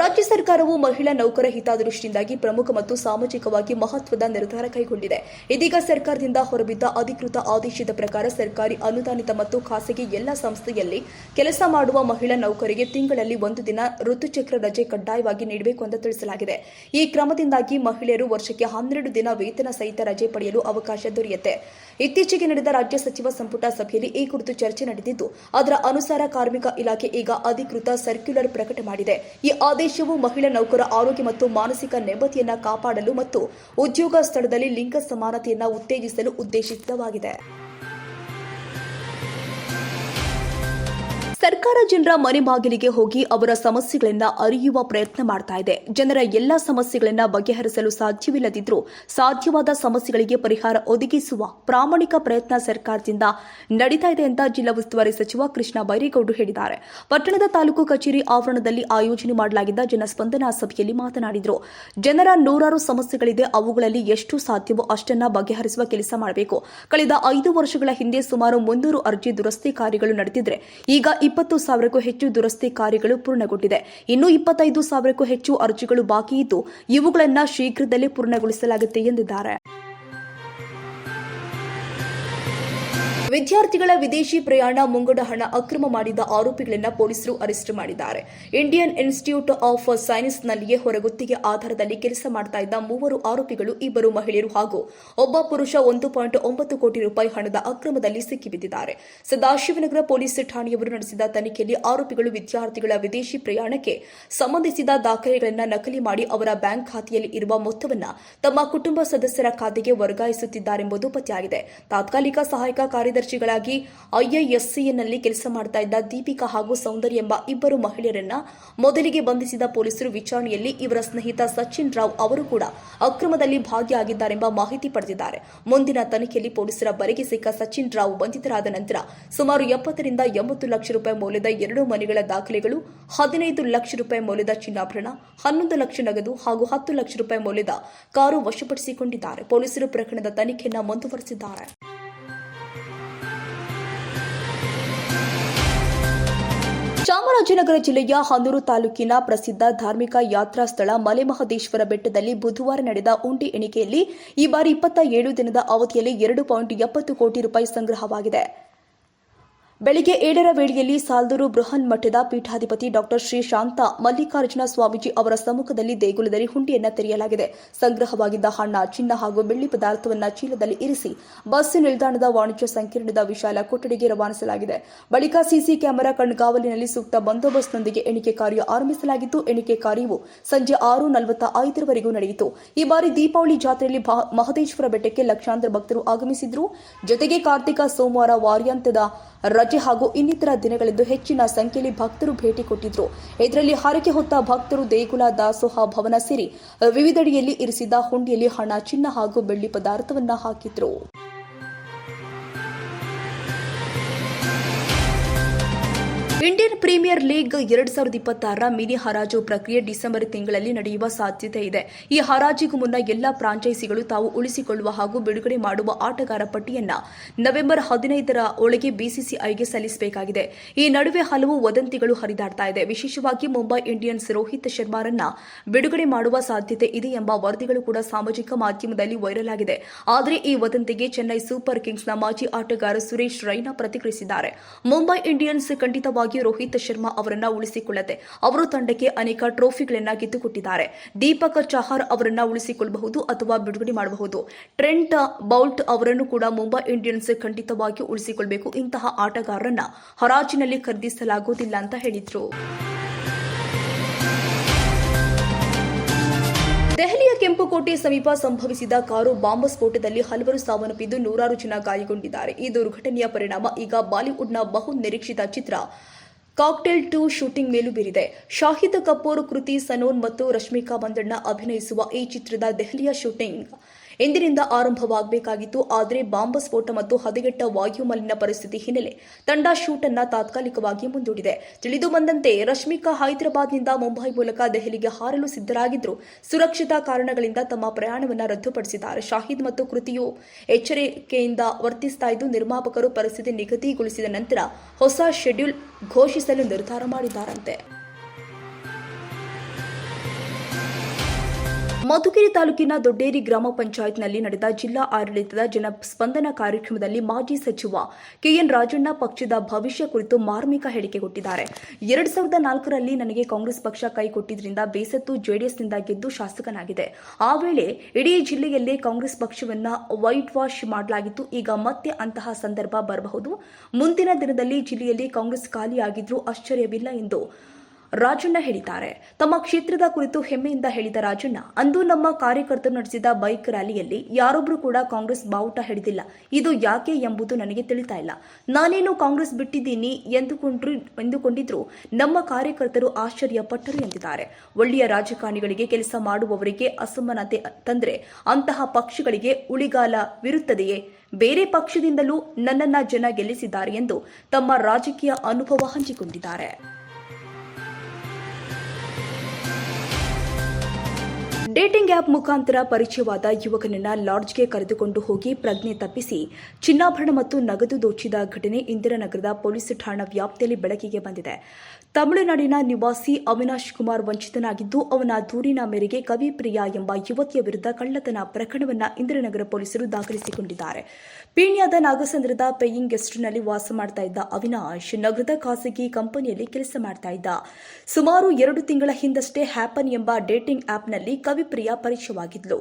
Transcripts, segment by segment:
ರಾಜ್ಯ ಸರ್ಕಾರವು ಮಹಿಳಾ ನೌಕರ ಹಿತದೃಷ್ಟಿಯಿಂದಾಗಿ ಪ್ರಮುಖ ಮತ್ತು ಸಾಮಾಜಿಕವಾಗಿ ಮಹತ್ವದ ನಿರ್ಧಾರ ಕೈಗೊಂಡಿದೆ. ಇದೀಗ ಸರ್ಕಾರದಿಂದ ಹೊರಬಿದ್ದ ಅಧಿಕೃತ ಆದೇಶದ ಪ್ರಕಾರ ಸರ್ಕಾರಿ ಅನುದಾನಿತ ಮತ್ತು ಖಾಸಗಿ ಎಲ್ಲ ಸಂಸ್ಥೆಯಲ್ಲಿ ಕೆಲಸ ಮಾಡುವ ಮಹಿಳಾ ನೌಕರಿಗೆ ತಿಂಗಳಲ್ಲಿ ಒಂದು ದಿನ ಋತುಚಕ್ರ ರಜೆ ಕಡ್ಡಾಯವಾಗಿ ನೀಡಬೇಕು ಎಂದು ತಿಳಿಸಲಾಗಿದೆ. ಈ ಕ್ರಮದಿಂದಾಗಿ ಮಹಿಳೆಯರು ವರ್ಷಕ್ಕೆ ಹನ್ನೆರಡು ದಿನ ವೇತನ ಸಹಿತ ರಜೆ ಪಡೆಯಲು ಅವಕಾಶ ದೊರೆಯುತ್ತೆ. ಇತ್ತೀಚೆಗೆ ನಡೆದ ರಾಜ್ಯ ಸಚಿವ ಸಂಪುಟ ಸಭೆಯಲ್ಲಿ ಈ ಕುರಿತು ಚರ್ಚೆ ನಡೆದಿದ್ದು, ಅದರ ಅನುಸಾರ ಕಾರ್ಮಿಕ ಇಲಾಖೆ ಈಗ ಅಧಿಕೃತ ಸರ್ಕ್ಯುಲರ್ ಪ್ರಕಟ ಮಾಡಿದೆ. ಈ ಆದೇಶವು ಮಹಿಳಾ ನೌಕರ ಆರೋಗ್ಯ ಮತ್ತು ಮಾನಸಿಕ ನೆಮ್ಮದಿಯನ್ನು ಕಾಪಾಡಲು ಮತ್ತು ಉದ್ಯೋಗ ಸ್ಥಳದಲ್ಲಿ ಲಿಂಗ ಸಮಾನತೆಯನ್ನು ಉತ್ತೇಜಿಸಲು ಉದ್ದೇಶಿತವಾಗಿದೆ. ಸರ್ಕಾರ ಜನರ ಮನೆ ಬಾಗಿಲಿಗೆ ಹೋಗಿ ಅವರ ಸಮಸ್ಯೆಗಳನ್ನ ಅರಿಯುವ ಪ್ರಯತ್ನ ಮಾಡ್ತಾ ಇದೆ. ಜನರ ಎಲ್ಲಾ ಸಮಸ್ಯೆಗಳನ್ನ ಬಗೆಹರಿಸಲು ಸಾಧ್ಯವಿಲ್ಲದಿದ್ರೂ ಸಾಧ್ಯವಾದ ಸಮಸ್ಯೆಗಳಿಗೆ ಪರಿಹಾರ ಒದಗಿಸುವ ಪ್ರಾಮಾಣಿಕ ಪ್ರಯತ್ನ ಸರ್ಕಾರದಿಂದ ನಡೀತಾ ಇದೆ ಅಂತ ಜಿಲ್ಲಾ ಉಸ್ತುವಾರಿ ಸಚಿವ ಕೃಷ್ಣ ಬೈರೇಗೌಡರು ಹೇಳಿದ್ದಾರೆ. ಪಟ್ಟಣದ ತಾಲೂಕು ಕಚೇರಿ ಆವರಣದಲ್ಲಿ ಆಯೋಜನೆ ಮಾಡಲಾಗಿದ್ದ ಜನಸ್ಪಂದನಾ ಸಭೆಯಲ್ಲಿ ಮಾತನಾಡಿದರು. ಜನರ ನೂರಾರು ಸಮಸ್ಯೆಗಳಿದೆ. ಅವುಗಳಲ್ಲಿ ಎಷ್ಟು ಸಾಧ್ಯವೋ ಅಷ್ಟನ್ನ ಬಗೆಹರಿಸುವ ಕೆಲಸ ಮಾಡಬೇಕು. ಕಳೆದ ಐದು ವರ್ಷಗಳ ಹಿಂದೆ ಸುಮಾರು ಮುನ್ನೂರು ಅರ್ಜಿ ದುರಸ್ತಿ ಕಾರ್ಯಗಳು ನಡೆದಿದ್ರೆ ಈಗ ಇಪ್ಪತ್ತು ಸಾವಿರಕ್ಕೂ ಹೆಚ್ಚು ದುರಸ್ತಿ ಕಾರ್ಯಗಳು ಪೂರ್ಣಗೊಂಡಿದೆ. ಇನ್ನು ಇಪ್ಪತ್ತೈದು ಸಾವಿರಕ್ಕೂ ಹೆಚ್ಚು ಅರ್ಜಿಗಳು ಬಾಕಿ ಇದ್ದು, ಇವುಗಳನ್ನು ಶೀಘ್ರದಲ್ಲೇ ಪೂರ್ಣಗೊಳಿಸಲಾಗುತ್ತೆ ಎಂದಿದ್ದಾರೆ. ವಿದ್ಯಾರ್ಥಿಗಳ ವಿದೇಶಿ ಪ್ರಯಾಣ ಮುಂಗಡ ಹಣ ಅಕ್ರಮ ಮಾಡಿದ ಆರೋಪಿಗಳನ್ನ ಪೊಲೀಸರು ಅರೆಸ್ಟ್ ಮಾಡಿದ್ದಾರೆ. ಇಂಡಿಯನ್ ಇನ್ಸ್ಟಿಟ್ಯೂಟ್ ಆಫ್ ಸೈನ್ಸ್ನಲ್ಲಿಯೇ ಹೊರಗುತ್ತಿಗೆ ಆಧಾರದಲ್ಲಿ ಕೆಲಸ ಮಾಡ್ತಾ ಇದ್ದ ಮೂವರು ಆರೋಪಿಗಳು ಇಬ್ಬರು ಮಹಿಳೆಯರು ಹಾಗೂ ಒಬ್ಬ ಪುರುಷ ಒಂದು ಪಾಯಿಂಟ್ ಒಂಬತ್ತು ಕೋಟಿ ರೂಪಾಯಿ ಹಣದ ಅಕ್ರಮದಲ್ಲಿ ಸಿಕ್ಕಿಬಿದ್ದಿದ್ದಾರೆ. ಸದಾಶಿವನಗರ ಪೊಲೀಸ್ ಠಾಣೆಯವರು ನಡೆಸಿದ ತನಿಖೆಯಲ್ಲಿ ಆರೋಪಿಗಳು ವಿದ್ಯಾರ್ಥಿಗಳ ವಿದೇಶಿ ಪ್ರಯಾಣಕ್ಕೆ ಸಂಬಂಧಿಸಿದ ದಾಖಲೆಗಳನ್ನು ನಕಲಿ ಮಾಡಿ ಅವರ ಬ್ಯಾಂಕ್ ಖಾತೆಯಲ್ಲಿ ಇರುವ ಮೊತ್ತವನ್ನು ತಮ್ಮ ಕುಟುಂಬ ಸದಸ್ಯರ ಖಾತೆಗೆ ವರ್ಗಾಯಿಸುತ್ತಿದ್ದಾರೆಂಬುದು ಪತ್ತೆಯಾಗಿದೆ. ತಾತ್ಕಾಲಿಕ ಸಹಾಯಕ ಕಾರ್ಯದರ್ಶಿಗಳಾಗಿ ಐಐಎಸ್ಸಿಎನ್ನಲ್ಲಿ ಕೆಲಸ ಮಾಡ್ತಾ ಇದ್ದ ದೀಪಿಕಾ ಹಾಗೂ ಸೌಂದರ್ಯ ಎಂಬ ಇಬ್ಬರು ಮಹಿಳೆಯರನ್ನ ಮೊದಲಿಗೆ ಬಂಧಿಸಿದ ಪೊಲೀಸರು ವಿಚಾರಣೆಯಲ್ಲಿ ಇವರ ಸ್ನೇಹಿತ ಸಚಿನ್ ರಾವ್ ಅವರು ಕೂಡ ಅಕ್ರಮದಲ್ಲಿ ಭಾಗಿಯಾಗಿದ್ದಾರೆಂಬ ಮಾಹಿತಿ ಪಡೆದಿದ್ದಾರೆ. ಮುಂದಿನ ತನಿಖೆಯಲ್ಲಿ ಪೊಲೀಸರ ಬರೆಗೆ ಸಿಕ್ಕ ಸಚಿನ್ ರಾವ್ ಬಂಧಿತರಾದ ನಂತರ ಸುಮಾರು ಎಪ್ಪತ್ತರಿಂದ ಎಂಬತ್ತು ಲಕ್ಷ ರೂಪಾಯಿ ಮೌಲ್ಯದ ಎರಡು ಮನೆಗಳ ದಾಖಲೆಗಳು, ಹದಿನೈದು ಲಕ್ಷ ರೂಪಾಯಿ ಮೌಲ್ಯದ ಚಿನ್ನಾಭರಣ, ಹನ್ನೊಂದು ಲಕ್ಷ ನಗದು ಹಾಗೂ ಹತ್ತು ಲಕ್ಷ ರೂಪಾಯಿ ಮೌಲ್ಯದ ಕಾರು ವಶಪಡಿಸಿಕೊಂಡಿದ್ದಾರೆ. ಪೊಲೀಸರು ಪ್ರಕರಣದ ತನಿಖೆಯನ್ನು ಮುಂದುವರೆಸಿದ್ದಾರೆ. ಚಾಮರಾಜನಗರ ಜಿಲ್ಲೆಯ ಹನೂರು ತಾಲೂಕಿನ ಪ್ರಸಿದ್ಧ ಧಾರ್ಮಿಕ ಯಾತ್ರಾ ಸ್ಥಳ ಮಲೆಮಹದೇಶ್ವರ ಬೆಟ್ಟದಲ್ಲಿ ಬುಧವಾರ ನಡೆದ ಉಂಡಿ ಎಣಿಕೆಯಲ್ಲಿ ಈ ಬಾರಿ ಇಪ್ಪತ್ತ ಏಳು ದಿನದ ಅವಧಿಯಲ್ಲಿ ಎರಡು ಪಾಯಿಂಟ್ ಎಪ್ಪತ್ತು ಕೋಟಿ ರೂಪಾಯಿ ಸಂಗ್ರಹವಾಗಿದೆ. ಬೆಳಿಗ್ಗೆ ಏಳರ ವೇಳೆಯಲ್ಲಿ ಸಾಲ್ದೂರು ಬೃಹನ್ ಮಠದ ಪೀಠಾಧಿಪತಿ ಡಾಕ್ಟರ್ ಶ್ರೀ ಶಾಂತ ಮಲ್ಲಿಕಾರ್ಜುನ ಸ್ವಾಮೀಜಿ ಅವರ ಸಮ್ಮುಖದಲ್ಲಿ ದೇಗುಲದಲ್ಲಿ ಹುಂಡಿಯನ್ನ ತೆರೆಯಲಾಗಿದೆ. ಸಂಗ್ರಹವಾಗಿದ್ದ ಹಣ ಚಿನ್ನ ಹಾಗೂ ಬೆಳ್ಳಿ ಪದಾರ್ಥವನ್ನ ಚೀಲದಲ್ಲಿ ಇರಿಸಿ ಬಸ್ ನಿಲ್ದಾಣದ ವಾಣಿಜ್ಯ ಸಂಕೀರ್ಣದ ವಿಶಾಲ ಕೊಠಡಿಗೆ ರವಾನಿಸಲಾಗಿದೆ. ಬಳಿಕ ಸಿಸಿ ಕ್ಯಾಮೆರಾ ಕಣ್ಗಾವಲಿನಲ್ಲಿ ಸೂಕ್ತ ಬಂದೋಬಸ್ತ್ನೊಂದಿಗೆ ಎಣಿಕೆ ಕಾರ್ಯ ಆರಂಭಿಸಲಾಗಿದ್ದು ಎಣಿಕೆ ಕಾರ್ಯವು ಸಂಜೆ ಆರು ನಲವತ್ತ ಐದರವರೆಗೂ ನಡೆಯಿತು. ಈ ಬಾರಿ ದೀಪಾವಳಿ ಜಾತ್ರೆಯಲ್ಲಿ ಮಹದೇಶ್ವರ ಬೆಟ್ಟಕ್ಕೆ ಲಕ್ಷಾಂತರ ಭಕ್ತರು ಆಗಮಿಸಿದ್ರು. ಜೊತೆಗೆ ಕಾರ್ತಿಕ ಸೋಮವಾರ ವಾರ್ಯಾಂತ್ಯದ ರಜೆ ಹಾಗೂ ಇನ್ನಿತರ ದಿನಗಳಂದು ಹೆಚ್ಚಿನ ಸಂಖ್ಯೆಯಲ್ಲಿ ಭಕ್ತರು ಭೇಟಿ ಕೊಟ್ಟಿದ್ರು. ಇದರಲ್ಲಿ ಹರಕೆ ಹೊತ್ತ ಭಕ್ತರು ದೇಗುಲ, ದಾಸೋಹ, ಭವನ ಸೇರಿ ವಿವಿಧೆಡೆಯಲ್ಲಿ ಇರಿಸಿದ ಹುಂಡಿಯಲ್ಲಿ ಹಣ, ಚಿನ್ನ ಹಾಗೂ ಬೆಳ್ಳಿ ಪದಾರ್ಥವನ್ನ ಹಾಕಿದ್ರು. ಇಂಡಿಯನ್ ಪ್ರೀಮಿಯರ್ ಲೀಗ್ ಎರಡ್ ಸಾವಿರದ ಇಪ್ಪತ್ತಾರರ ಮಿನಿ ಹರಾಜು ಪ್ರಕ್ರಿಯೆ ಡಿಸೆಂಬರ್ ತಿಂಗಳಲ್ಲಿ ನಡೆಯುವ ಸಾಧ್ಯತೆ ಇದೆ. ಈ ಹರಾಜಿಗೂ ಮುನ್ನ ಎಲ್ಲಾ ಫ್ರಾಂಚೈಸಿಗಳು ತಾವು ಉಳಿಸಿಕೊಳ್ಳುವ ಹಾಗೂ ಬಿಡುಗಡೆ ಮಾಡುವ ಆಟಗಾರ ಪಟ್ಟಿಯನ್ನ ನವೆಂಬರ್ ಹದಿನೈದರ ಒಳಗೆ ಬಿಸಿಸಿಐಗೆ ಸಲ್ಲಿಸಬೇಕಾಗಿದೆ. ಈ ನಡುವೆ ಹಲವು ವದಂತಿಗಳು ಹರಿದಾಡ್ತಾ ಇದೆ. ವಿಶೇಷವಾಗಿ ಮುಂಬೈ ಇಂಡಿಯನ್ಸ್ ರೋಹಿತ್ ಶರ್ಮಾರನ್ನ ಬಿಡುಗಡೆ ಮಾಡುವ ಸಾಧ್ಯತೆ ಇದೆ ಎಂಬ ವರದಿಗಳು ಕೂಡ ಸಾಮಾಜಿಕ ಮಾಧ್ಯಮದಲ್ಲಿ ವೈರಲ್ ಆಗಿದೆ. ಆದರೆ ಈ ವದಂತಿಗೆ ಚೆನ್ನೈ ಸೂಪರ್ ಕಿಂಗ್ಸ್ನ ಮಾಜಿ ಆಟಗಾರ ಸುರೇಶ್ ರೈನಾ ಪ್ರತಿಕ್ರಿಯಿಸಿದ್ದಾರೆ. ಮುಂಬೈ ಇಂಡಿಯನ್ಸ್ ಖಂಡಿತವಾಗಿ ರೋಹಿತ್ ಶರ್ಮಾ ಅವರನ್ನ ಉಳಿಸಿಕೊಳ್ಳುತ್ತೆ ಅವರು ತಂಡಕ್ಕೆ ಅನೇಕ ಟ್ರೋಫಿಗಳನ್ನ ಗೆದ್ದುಕೊಟ್ಟಿದ್ದಾರೆ. ದೀಪಕ್ ಚಹರ್ ಅವರನ್ನ ಉಳಿಸಿಕೊಳ್ಳಬಹುದು ಅಥವಾ ಬಿಡುಗಡೆ ಮಾಡಬಹುದು. ಟ್ರೆಂಟ್ ಬೌಲ್ಟ್ ಅವರನ್ನು ಕೂಡ ಮುಂಬೈ ಇಂಡಿಯನ್ಸ್ ಖಂಡಿತವಾಗಿ ಉಳಿಸಿಕೊಳ್ಳಬೇಕು ಇಂತಹ ಆಟಗಾರರನ್ನ ಹರಾಜಿನಲ್ಲಿ ಖರೀದಿಸಲಾಗುವುದಿಲ್ಲ ಅಂತ ಹೇಳಿದ್ರು. ದೆಹಲಿಯ ಕೆಂಪುಕೋಟೆ ಸಮೀಪ ಸಂಭವಿಸಿದ ಕಾರು ಬಾಂಬ್ ಸ್ಫೋಟದಲ್ಲಿ ಹಲವರು ಸಾವನ್ನಪ್ಪಿದ್ದು ನೂರಾರು ಜನ ಗಾಯಗೊಂಡಿದ್ದಾರೆ. ಈ ದುರ್ಘಟನೆಯ ಪರಿಣಾಮ ಈಗ ಬಾಲಿವುಡ್ನ ಬಹು ನಿರೀಕ್ಷಿತ ಚಿತ್ರ. ಕಾಕ್ಟೇಲ್ ಟು ಶೂಟಿಂಗ್ ಮೇಲೂ ಬೀರಿದೆ. ಶಾಹಿದ್ ಕಪೂರ್, ಕೃತಿ, ಸನೋನ್ ಮತ್ತು ರಶ್ಮಿಕಾ ಮಂದಣ್ಣ ಅಭಿನಯಿಸುವ ಈ ಚಿತ್ರದ ದೆಹಲಿಯ ಶೂಟಿಂಗ್. ಇಂದಿನಿಂದ ಆರಂಭವಾಗಬೇಕಾಗಿತ್ತು, ಆದರೆ ಬಾಂಬ್ ಸ್ಫೋಟ ಮತ್ತು ಹದಗೆಟ್ಟ ವಾಯುಮಾಲಿನ್ಯ ಪರಿಸ್ಥಿತಿ ಹಿನ್ನೆಲೆ ತಂಡ ಶೂಟ್ ಅನ್ನ ತಾತ್ಕಾಲಿಕವಾಗಿ ಮುಂದೂಡಿದೆ. ತಿಳಿದು ಬಂದಂತೆ, ರಶ್ಮಿಕಾ ಹೈದರಾಬಾದ್ನಿಂದ ಮುಂಬೈ ಮೂಲಕ ದೆಹಲಿಗೆ ಹಾರಲು ಸಿದ್ಧರಾಗಿದ್ರು ಸುರಕ್ಷತಾ ಕಾರಣಗಳಿಂದ ತಮ್ಮ ಪ್ರಯಾಣವನ್ನು ರದ್ದುಪಡಿಸಿದ್ದಾರೆ. ಶಾಹಿದ್ ಮತ್ತು ಕೃತಿಯು ಎಚ್ಚರಿಕೆಯಿಂದ ವರ್ತಿಸ್ತಾ ಇದ್ದು, ನಿರ್ಮಾಪಕರು ಪರಿಸ್ಥಿತಿ ನಿಗದಿಗೊಳಿಸಿದ ನಂತರ ಹೊಸ ಶೆಡ್ಯೂಲ್ ಘೋಷಿಸಲು ನಿರ್ಧಾರ ಮಾಡಿದ್ದಾರಂತೆ. ಮಧುಗಿರಿ ತಾಲೂಕಿನ ದೊಡ್ಡೇರಿ ಗ್ರಾಮ ಪಂಚಾಯತ್ನಲ್ಲಿ ನಡೆದ ಜಿಲ್ಲಾ ಆಡಳಿತದ ಜನಸ್ಪಂದನ ಕಾರ್ಯಕ್ರಮದಲ್ಲಿ ಮಾಜಿ ಸಚಿವ ಕೆಎನ್ ರಾಜಣ್ಣ ಪಕ್ಷದ ಭವಿಷ್ಯ ಕುರಿತು ಮಾರ್ಮಿಕ ಹೇಳಿಕೆ ಕೊಟ್ಟಿದ್ದಾರೆ. ಎರಡು ಸಾವಿರದ ನಾಲ್ಕರಲ್ಲಿ ನನಗೆ ಕಾಂಗ್ರೆಸ್ ಪಕ್ಷ ಕೈ ಕೊಟ್ಟಿದ್ರಿಂದ ಬೇಸತ್ತು ಜೆಡಿಎಸ್ನಿಂದ ಗೆದ್ದು ಶಾಸಕನಾಗಿದೆ. ಆ ವೇಳೆ ಇಡೀ ಜಿಲ್ಲೆಯಲ್ಲೇ ಕಾಂಗ್ರೆಸ್ ಪಕ್ಷವನ್ನ ವೈಟ್ ವಾಶ್ ಮಾಡಲಾಗಿತ್ತು. ಈಗ ಮತ್ತೆ ಅಂತಹ ಸಂದರ್ಭ ಬರಬಹುದು. ಮುಂದಿನ ದಿನದಲ್ಲಿ ಜಿಲ್ಲೆಯಲ್ಲಿ ಕಾಂಗ್ರೆಸ್ ಖಾಲಿಯಾಗಿದ್ರೂ ಆಶ್ಚರ್ಯವಿಲ್ಲ ಎಂದು ರಾಜಣ್ಣ ಹೇಳಿದ್ದಾರೆ. ತಮ್ಮ ಕ್ಷೇತ್ರದ ಕುರಿತು ಹೆಮ್ಮೆಯಿಂದ ಹೇಳಿದ ರಾಜಣ್ಣ, ಅಂದು ನಮ್ಮ ಕಾರ್ಯಕರ್ತರು ನಡೆಸಿದ ಬೈಕ್ ರ್ಯಾಲಿಯಲ್ಲಿ ಯಾರೊಬ್ಬರು ಕೂಡ ಕಾಂಗ್ರೆಸ್ ಬಾವುಟ ಹಿಡಿದಿಲ್ಲ. ಇದು ಯಾಕೆ ಎಂಬುದು ನನಗೆ ತಿಳಿತಾ ಇಲ್ಲ. ನಾನೇನು ಕಾಂಗ್ರೆಸ್ ಬಿಟ್ಟಿದ್ದೀನಿ ಎಂದುಕೊಂಡ್ರು, ಎಂದುಕೊಂಡಿದ್ರು ನಮ್ಮ ಕಾರ್ಯಕರ್ತರು ಆಶ್ಚರ್ಯ ಪಟ್ಟರು ಎಂದಿದ್ದಾರೆ. ಒಳ್ಳೆಯ ರಾಜಕಾರಣಿಗಳಿಗೆ ಕೆಲಸ ಮಾಡುವವರಿಗೆ ಅಸಮಾನತೆ ತಂದ್ರೆ ಅಂತಹ ಪಕ್ಷಗಳಿಗೆ ಉಳಿಗಾಲವಿರುತ್ತದೆಯೇ ಬೇರೆ ಪಕ್ಷದಿಂದಲೂ ನನ್ನನ್ನ ಜನ ಗೆಲ್ಲಿಸಿದ್ದಾರೆ ಎಂದು ತಮ್ಮ ರಾಜಕೀಯ ಅನುಭವ ಹಂಚಿಕೊಂಡಿದ್ದಾರೆ. ಡೇಟಿಂಗ್ ಆ್ಯಪ್ ಮುಖಾಂತರ ಪರಿಚಯವಾದ ಯುವಕನನ್ನ ಲಾಡ್ಜ್ಗೆ ಕರೆದುಕೊಂಡು ಹೋಗಿ ಪ್ರಜ್ಞೆ ತಪ್ಪಿಸಿ ಚಿನ್ನಾಭರಣ ಮತ್ತು ನಗದು ದೋಚಿದ ಘಟನೆ ಇಂದಿರಾನಗರದ ಪೊಲೀಸ್ ಠಾಣಾ ವ್ಯಾಪ್ತಿಯಲ್ಲಿ ಬೆಳಕಿಗೆ ಬಂದಿದೆ. ತಮಿಳುನಾಡಿನ ನಿವಾಸಿ ಅವಿನಾಶ್ ಕುಮಾರ್ ವಂಚಿತನಾಗಿದ್ದು, ಅವನ ದೂರಿನ ಮೇರೆಗೆ ಕವಿಪ್ರಿಯಾ ಎಂಬ ಯುವತಿಯ ವಿರುದ್ಧ ಕಳ್ಳತನ ಪ್ರಕರಣವನ್ನು ಇಂದಿರಾನಗರ ಪೊಲೀಸರು ದಾಖಲಿಸಿಕೊಂಡಿದ್ದಾರೆ. ಪೀಣ್ಯದ ನಾಗಸಂದ್ರದ ಪೇಯಿಂಗ್ ಗೆಸ್ಟ್ನಲ್ಲಿ ವಾಸ ಮಾಡ್ತಾ ಇದ್ದ ಅವಿನಾಶ್ ನಗರದ ಖಾಸಗಿ ಕಂಪನಿಯಲ್ಲಿ ಕೆಲಸ ಮಾಡ್ತಾ ಇದ್ದ. ಸುಮಾರು ಎರಡು ತಿಂಗಳ ಹಿಂದಷ್ಟೇ ಹ್ಯಾಪನ್ ಎಂಬ ಡೇಟಿಂಗ್ ಆಪ್ನಲ್ಲಿ ಕವಿಪ್ರಿಯ ಪರಿಚಯವಾಗಿದ್ಲು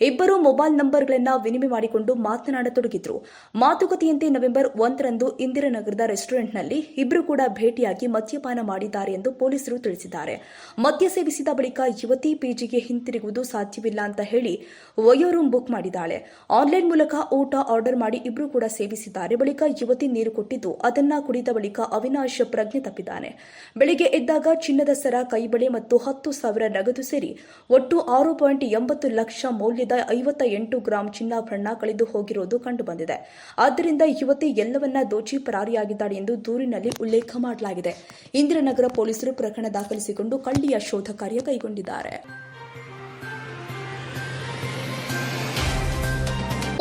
ಇಬ್ಬರು ಮೊಬೈಲ್ ನಂಬರ್ಗಳನ್ನು ವಿನಿಮಯ ಮಾಡಿಕೊಂಡು ಮಾತನಾಡತೊಡಗಿದ್ರು. ಮಾತುಕತೆಯಂತೆ ನವೆಂಬರ್ ಒಂದರಂದು ಇಂದಿರಾನಗರದ ರೆಸ್ಟೋರೆಂಟ್ನಲ್ಲಿ ಇಬ್ಬರು ಕೂಡ ಭೇಟಿಯಾಗಿ ಮದ್ಯಪಾನ ಮಾಡಿದ್ದಾರೆ ಎಂದು ಪೊಲೀಸರು ತಿಳಿಸಿದ್ದಾರೆ. ಮದ್ಯ ಸೇವಿಸಿದ ಬಳಿಕ ಯುವತಿ ಪಿಜಿಗೆ ಹಿಂತಿರುಗುವುದು ಸಾಧ್ಯವಿಲ್ಲ ಅಂತ ಹೇಳಿ ವಯೋ ಬುಕ್ ಮಾಡಿದ್ದಾಳೆ. ಆನ್ಲೈನ್ ಮೂಲಕ ಊಟ ಆರ್ಡರ್ ಮಾಡಿ ಇಬ್ರು ಕೂಡ ಸೇವಿಸಿದ್ದಾರೆ. ಬಳಿಕ ಯುವತಿ ನೀರು ಕೊಟ್ಟಿದ್ದು ಅದನ್ನ ಕುಡಿದ ಬಳಿಕ ಅವಿನಾಶ್ ಪ್ರಜ್ಞೆ ತಪ್ಪಿದ್ದಾನೆ. ಬೆಳಿಗ್ಗೆ ಎದ್ದಾಗ ಚಿನ್ನದ ಸರ, ಕೈಬಳೆ ಮತ್ತು ಹತ್ತು ಸಾವಿರ ನಗದು ಸೇರಿ ಒಟ್ಟು ಆರು ಪಾಯಿಂಟ್ ಎಂಬತ್ತು ಲಕ್ಷ ಮೌಲ್ಯದ ಐವತ್ತ ಎಂಟು ಗ್ರಾಂ ಚಿನ್ನಾಭರಣ ಕಳೆದು ಹೋಗಿರುವುದು ಕಂಡುಬಂದಿದೆ. ಆದ್ದರಿಂದ ಯುವತಿ ಎಲ್ಲವನ್ನ ದೋಚಿ ಪರಾರಿಯಾಗಿದ್ದಾಳೆ ಎಂದು ದೂರಿನಲ್ಲಿ ಉಲ್ಲೇಖ ಮಾಡಲಾಗಿದೆ. ಇಂದಿರಾನಗರ ಪೊಲೀಸರು ಪ್ರಕರಣ ದಾಖಲಿಸಿಕೊಂಡು ಕಳ್ಳಿಯ ಶೋಧ ಕಾರ್ಯ ಕೈಗೊಂಡಿದ್ದಾರೆ.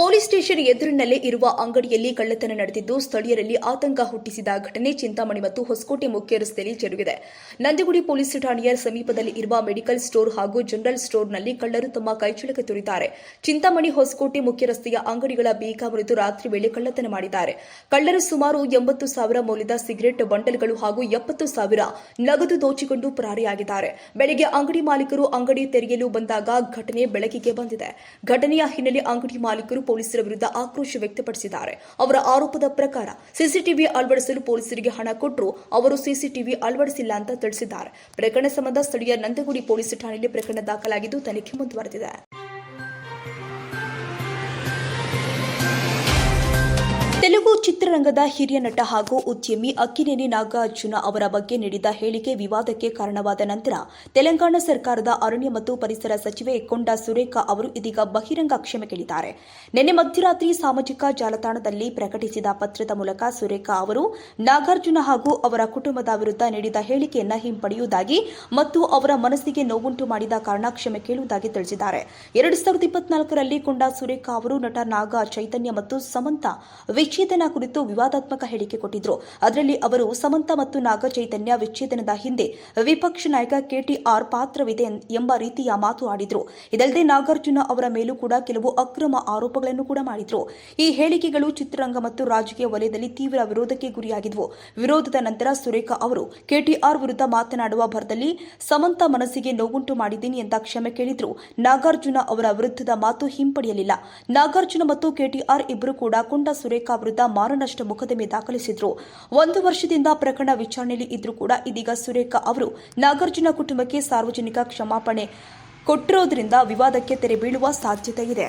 ಪೊಲೀಸ್ ಸ್ಟೇಷನ್ ಎದುರಿನಲ್ಲೇ ಇರುವ ಅಂಗಡಿಯಲ್ಲಿ ಕಳ್ಳತನ ನಡೆದಿದ್ದು, ಸ್ಥಳೀಯರಲ್ಲಿ ಆತಂಕ ಹುಟ್ಟಿಸಿದ ಘಟನೆ ಚಿಂತಾಮಣಿ ಮತ್ತು ಹೊಸಕೋಟೆ ಮುಖ್ಯ ರಸ್ತೆಯಲ್ಲಿ ಜರುಗಿದೆ. ನಂದಿಗುಡಿ ಪೊಲೀಸ್ ಠಾಣೆಯ ಸಮೀಪದಲ್ಲಿ ಇರುವ ಮೆಡಿಕಲ್ ಸ್ಟೋರ್ ಹಾಗೂ ಜನರಲ್ ಸ್ಟೋರ್ನಲ್ಲಿ ಕಳ್ಳರು ತಮ್ಮ ಕೈಚಳಕ ತುರಿದ್ದಾರೆ. ಚಿಂತಾಮಣಿ ಹೊಸಕೋಟೆ ಮುಖ್ಯ ರಸ್ತೆಯ ಅಂಗಡಿಗಳ ಬೀಗ ಮುರಿದು ರಾತ್ರಿ ವೇಳೆ ಕಳ್ಳತನ ಮಾಡಿದ್ದಾರೆ. ಕಳ್ಳರು ಸುಮಾರು ಎಂಬತ್ತು ಸಾವಿರ ಮೌಲ್ಯದ ಸಿಗರೆಟ್, ಬಂಡಲ್ಗಳು ಹಾಗೂ ಎಪ್ಪತ್ತು ಸಾವಿರ ನಗದು ದೋಚಿಕೊಂಡು ಪರಾರಿಯಾಗಿದ್ದಾರೆ. ಬೆಳಗ್ಗೆ ಅಂಗಡಿ ಮಾಲೀಕರು ಅಂಗಡಿ ತೆರೆಯಲು ಬಂದಾಗ ಘಟನೆ ಬೆಳಕಿಗೆ ಬಂದಿದೆ. ಘಟನೆಯ ಹಿನ್ನೆಲೆ ಅಂಗಡಿ ಮಾಲೀಕರು ಪೊಲೀಸರ ವಿರುದ್ಧ ಆಕ್ರೋಶ ವ್ಯಕ್ತಪಡಿಸಿದ್ದಾರೆ. ಅವರ ಆರೋಪದ ಪ್ರಕಾರ ಸಿಸಿಟಿವಿ ಅಳವಡಿಸಲು ಪೊಲೀಸರಿಗೆ ಹಣ ಕೊಟ್ಟರು ಅವರು ಸಿಸಿಟಿವಿ ಅಳವಡಿಸಿಲ್ಲ ಅಂತ ತಿಳಿಸಿದ್ದಾರೆ. ಪ್ರಕರಣ ಸಂಬಂಧ ಸ್ಥಳೀಯ ನಂದಗುಡಿ ಪೊಲೀಸ್ ಠಾಣೆಯಲ್ಲಿ ಪ್ರಕರಣ ದಾಖಲಾಗಿದ್ದು ತನಿಖೆ ಮುಂದುವರೆದಿದೆ. ತೆಲುಗು ಚಿತ್ರರಂಗದ ಹಿರಿಯ ನಟ ಹಾಗೂ ಉದ್ಯಮಿ ಅಕ್ಕಿನೇನಿ ನಾಗಾರ್ಜುನ ಅವರ ಬಗ್ಗೆ ನೀಡಿದ ಹೇಳಿಕೆ ವಿವಾದಕ್ಕೆ ಕಾರಣವಾದ ನಂತರ ತೆಲಂಗಾಣ ಸರ್ಕಾರದ ಅರಣ್ಯ ಮತ್ತು ಪರಿಸರ ಸಚಿವೆ ಕೊಂಡ ಸುರೇಖ ಅವರು ಇದೀಗ ಬಹಿರಂಗ ಕ್ಷಮೆ ಕೇಳಿದ್ದಾರೆ. ನಿನ್ನೆ ಮಧ್ಯರಾತ್ರಿ ಸಾಮಾಜಿಕ ಜಾಲತಾಣದಲ್ಲಿ ಪ್ರಕಟಿಸಿದ ಪತ್ರದ ಮೂಲಕ ಸುರೇಖ ಅವರು ನಾಗಾರ್ಜುನ ಹಾಗೂ ಅವರ ಕುಟುಂಬದ ವಿರುದ್ಧ ನೀಡಿದ ಹೇಳಿಕೆಯನ್ನು ಹಿಂಪಡೆಯುವುದಾಗಿ ಮತ್ತು ಅವರ ಮನಸ್ಸಿಗೆ ನೋವುಂಟು ಮಾಡಿದ ಕಾರಣ ಕ್ಷಮೆ ಕೇಳುವುದಾಗಿ ತಿಳಿಸಿದ್ದಾರೆ. ಎರಡು ಸಾವಿರದ ಇಪ್ಪತ್ನಾಲ್ಕರಲ್ಲಿ ಕೊಂಡ ಸುರೇಖ ಅವರು ನಟ ನಾಗ ಚೈತನ್ಯ ಮತ್ತು ಸಮಂತ ವಿಚ್ಛೇದನ ಕುರಿತು ವಿವಾದಾತ್ಮಕ ಹೇಳಿಕೆ ಕೊಟ್ಟಿದ್ರು. ಅದರಲ್ಲಿ ಅವರು ಸಮಂತ ಮತ್ತು ನಾಗ ಚೈತನ್ಯ ವಿಚ್ಛೇದನದ ಹಿಂದೆ ವಿಪಕ್ಷ ನಾಯಕ ಕೆಟಿಆರ್ ಪಾತ್ರವಿದೆ ಎಂಬ ರೀತಿಯ ಮಾತು ಆಡಿದ್ರು. ಇದಲ್ಲದೆ ನಾಗಾರ್ಜುನ ಅವರ ಮೇಲೂ ಕೂಡ ಕೆಲವು ಅಕ್ರಮ ಆರೋಪಗಳನ್ನು ಕೂಡ ಮಾಡಿದ್ರು. ಈ ಹೇಳಿಕೆಗಳು ಚಿತ್ರರಂಗ ಮತ್ತು ರಾಜಕೀಯ ವಲಯದಲ್ಲಿ ತೀವ್ರ ವಿರೋಧಕ್ಕೆ ಗುರಿಯಾಗಿದ್ವು. ವಿರೋಧದ ನಂತರ ಸುರೇಖಾ ಅವರು ಕೆಟಿಆರ್ ವಿರುದ್ಧ ಮಾತನಾಡುವ ಭರದಲ್ಲಿ, ಸಮಂತ ಮನಸ್ಸಿಗೆ ನೋವುಂಟು ಮಾಡಿದ್ದೀನಿ ಅಂತ ಕ್ಷಮೆ ಕೇಳಿದ್ರು. ನಾಗಾರ್ಜುನ ಅವರ ವಿರುದ್ಧದ ಮಾತು ಹಿಂಪಡೆಯಲಿಲ್ಲ. ನಾಗಾರ್ಜುನ ಮತ್ತು ಕೆಟಿಆರ್ ಇಬ್ಬರು ಕೂಡ ಕೊಂಡ ಸುರೇಖಾ ವಿರುದ್ಧ ಮಾನನಷ್ಟ ಮೊಕದ್ದಮೆ ದಾಖಲಿಸಿದ್ರು. ಒಂದು ವರ್ಷದಿಂದ ಪ್ರಕರಣ ವಿಚಾರಣೆಯಲ್ಲಿ ಇದ್ರೂ ಕೂಡ ಇದೀಗ ಸುರೇಖಾ ಅವರು ನಾಗಾರ್ಜುನ ಕುಟುಂಬಕ್ಕೆ ಸಾರ್ವಜನಿಕ ಕ್ಷಮಾಪಣೆ ಕೊಟ್ಟಿರೋದ್ರಿಂದ ವಿವಾದಕ್ಕೆ ತೆರೆ ಬೀಳುವ ಸಾಧ್ಯತೆ ಇದೆ.